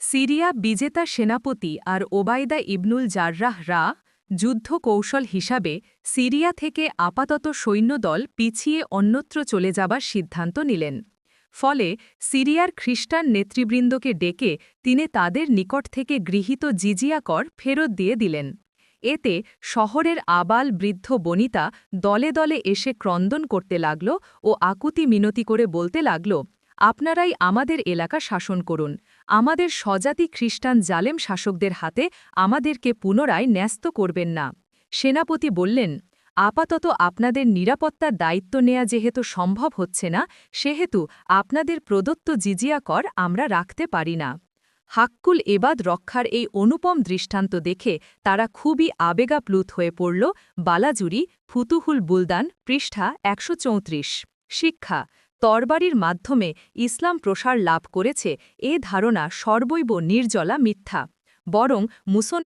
Syria বিজেতা সেনাপতি আর ওবায়দা ইবনুল জার্রাহ রা যুদ্ধ কৌশল হিসাবে সিরিয়া থেকে আপাতত সৈন্যদল পিছিয়ে অন্যত্র চলে যাবার সিদ্ধান্ত নিলেন। ফলে সিরিয়ার খ্রিস্টান নেতৃবৃন্দকে ডেকে তিনি তাদের নিকট থেকে গৃহীত জিজিয়া কর ফেরত দিয়ে দিলেন। এতে শহরের আবাল বৃদ্ধ বনিতা দলে দলে এসে ক্রন্দন করতে লাগল ও আকুতি মিনতি করে বলতে লাগল আপনারাই আমাদের এলাকা শাসন করুন। আমাদের স্বজাতি খ্রিস্টান জালেম শাসকদের হাতে আমাদেরকে পুনরায় ন্যস্ত করবেন না। সেনাপতি বললেন, আপাতত আপনাদের নিরাপত্তার দায়িত্ব নেয়া যেহেতু সম্ভব হচ্ছে না, সেহেতু আপনাদের প্রদত্ত জিজিয়া কর আমরা রাখতে পারি না। হাক্কুল এবাদ রক্ষার এই অনুপম দৃষ্টান্ত দেখে তারা খুবই আবেগাপ্লুত হয়ে পড়ল। বালাজুরি ফুতুহুল বুলদান, পৃষ্ঠা একশো চৌত্রিশ। শিক্ষা তরবারির মাধ্যমে ইসলাম প্রসার লাভ করেছে এ ধারণা সর্বৈব নির্জলা মিথ্যা। বরং মুসল